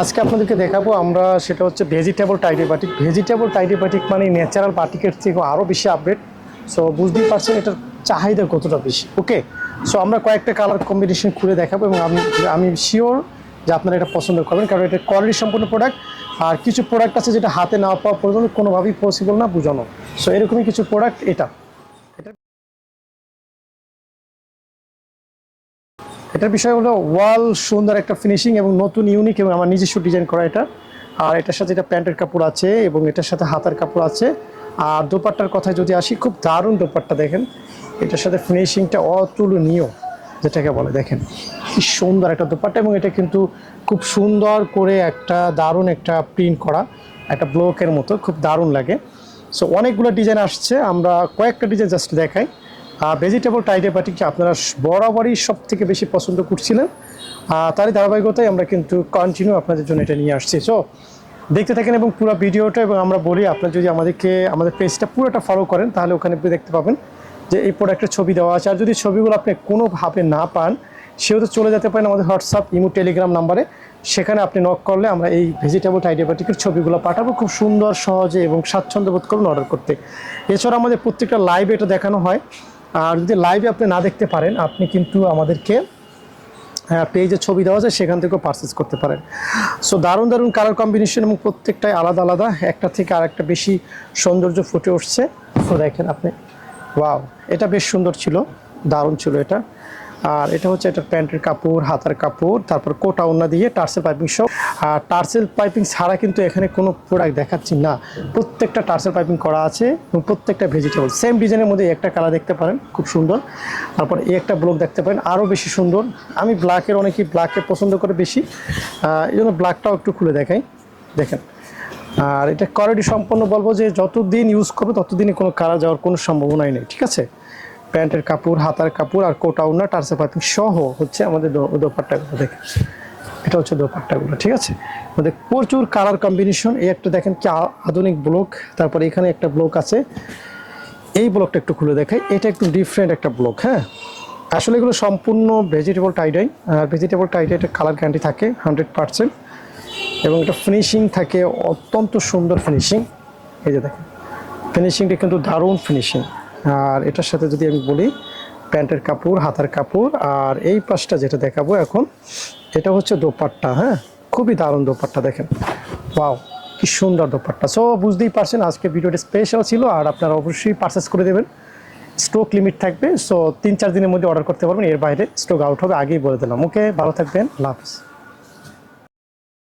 আজকে আপনাদেরকে দেখাবো আমরা সেটা হচ্ছে vegetable tie dye batik vegetable tie dye batik মানে ন্যাচারাল বাটিকের থেকে আরও বেশি আপডেট সো বুঝতেই পারছেন এটার চাহিদা কতটা বেশি। ওকে সো আমরা কয়েকটা কালার কম্বিনেশন খুলে দেখাবো এবং আমি আমি শিওর যে আপনারা এটা পছন্দ করবেন, কারণ এটা কোয়ালিটি সম্পূর্ণ প্রোডাক্ট আর কিছু প্রোডাক্ট আছে যেটা হাতে না পাওয়া পর্যন্ত কোনোভাবেই পসিবল না বোঝানো। সো এরকমই কিছু প্রোডাক্ট এটা। এটার বিষয় হলো ওয়াল সুন্দর একটা ফিনিশিং এবং নতুন ইউনিক এবং আমার নিজস্ব ডিজাইন করা এটা। আর এটার সাথে এটা প্যান্টের কাপড় আছে এবং এটার সাথে হাতার কাপড় আছে। আর দোপাট্টার কথায় যদি আসি, খুব দারুণ দোপাট্টা দেখেন। এটার সাথে ফিনিশিংটা অতুলনীয়, যেটাকে বলে, দেখেন কি সুন্দর একটা দোপাট্টা এবং এটা কিন্তু খুব সুন্দর করে একটা দারুণ একটা প্রিন্ট করা, একটা ব্লকের মতো, খুব দারুণ লাগে। সো অনেকগুলো ডিজাইন আসছে, আমরা কয়েকটা ডিজাইন জাস্ট দেখাই। ভেজিটেবল টাইডেপাটিক আপনারা বরাবরই সব থেকে বেশি পছন্দ করছিলেন। তারই ধারাবাহিকতায় আমরা কিন্তু কন্টিনিউ আপনাদের জন্য এটা নিয়ে আসছি। সো দেখতে থাকেন এবং পুরো ভিডিওটা এবং আমরা বলি, আপনার যদি আমাদেরকে, আমাদের পেজটা পুরোটা ফলো করেন, তাহলে ওখানে দেখতে পাবেন যে এই প্রোডাক্টের ছবি দেওয়া আছে। আর যদি ছবিগুলো আপনি কোনোভাবে না পান, সেও তো চলে যেতে পারেন আমাদের হোয়াটসঅ্যাপ ইমো টেলিগ্রাম নাম্বারে সেখানে আপনি নক করলে আমরা এই ভেজিটেবল টাইডেবাটিকের ছবিগুলো পাঠাবো খুব সুন্দর, সহজে এবং স্বাচ্ছন্দ্য বোধ করুন অর্ডার করতে। এছাড়া আমাদের প্রত্যেকটা লাইভে এটা দেখানো হয়। আর যদি লাইভে আপনি না দেখতে পারেন, আপনি কিন্তু আমাদেরকে পেজে ছবি দেওয়া যায় সেখান থেকেও পারচেস করতে পারেন। সো দারুণ দারুণ কালার কম্বিনেশন এবং প্রত্যেকটাই আলাদা আলাদা। একটা থেকে আর একটা বেশি সৌন্দর্য ফুটে উঠছে। তো দেখেন আপনি ওয়াও এটা বেশ সুন্দর ছিল, দারুণ ছিল এটা। আর এটা হচ্ছে এটা প্যান্টের কাপড়, হাতার কাপড়, তারপর কোটা ওনা দিয়ে টার্সেল পাইপিং সব আর টার্সেল পাইপিং ছাড়া কিন্তু এখানে কোনো প্রোডাক্ট দেখাচ্ছি না। প্রত্যেকটা টার্সেল পাইপিং করা আছে এবং প্রত্যেকটা ভেজিটেবল সেম ডিজাইনের মধ্যে একটা কালার দেখতে পারেন, খুব সুন্দর। তারপর এই একটা ব্লক দেখতে পারেন আরও বেশি সুন্দর। আমি ব্ল্যাকের অনেকেই ব্ল্যাককে পছন্দ করে বেশি। এই জন্য ব্ল্যাকটাও একটু খুলে দেখাই। দেখেন। আর এটা কোয়ালিটি সম্পন্ন বলব যে যতদিন ইউজ করবে ততদিনই কোনো কারা যাওয়ার কোনো সম্ভাবনাই নেই, ঠিক আছে? প্যান্টের কাপড়, হাতার কাপড় আর কোটা উন্না টার্সে পাইপিং সহ হচ্ছে আমাদের দোপাট্টাগুলো দেখেন। এটা হচ্ছে দোপাট্টাগুলো, ঠিক আছে? আমাদের প্রচুর কালার কম্বিনেশন এই একটা দেখেন কি আধুনিক ব্লক তারপরে এখানে একটা ব্লক আছে। এই ব্লকটা একটু খুলে দেখাই। এটা একটু ডিফারেন্ট একটা ব্লক হ্যাঁ? আসলে এগুলো সম্পূর্ণ ভেজিটেবল টাইডাই আর ভেজিটেবল টাইডাই এটা কালার গ্যারান্টি থাকে হান্ড্রেড পার্সেন্ট এবং এটা ফিনিশিং থাকে অত্যন্ত সুন্দর ফিনিশিং এই যে দেখেন ফিনিশিংটা কিন্তু দারুণ ফিনিশিং আর এটার সাথে যদি আমি বলি প্যান্টের কাপড়, হাতার কাপড়, আর এই পাশটা যেটা দেখাবো এখন, এটা হচ্ছে দোপাট্টা হ্যাঁ? খুবই দারুণ দোপাট্টা দেখেন। ওয়াও, কি সুন্দর দোপাট্টা। সো বুঝতেই পারছেন আজকে ভিডিওটা স্পেশাল ছিল আর আপনারা অবশ্যই পারচেস করে দেবেন। স্টক লিমিট থাকবে সো তিন চার দিনের মধ্যে অর্ডার করতে পারবেন, এর বাইরে স্টক আউট হবে, আগেই বলে দিলাম। ওকে ভালো থাকবেন হাফিজ।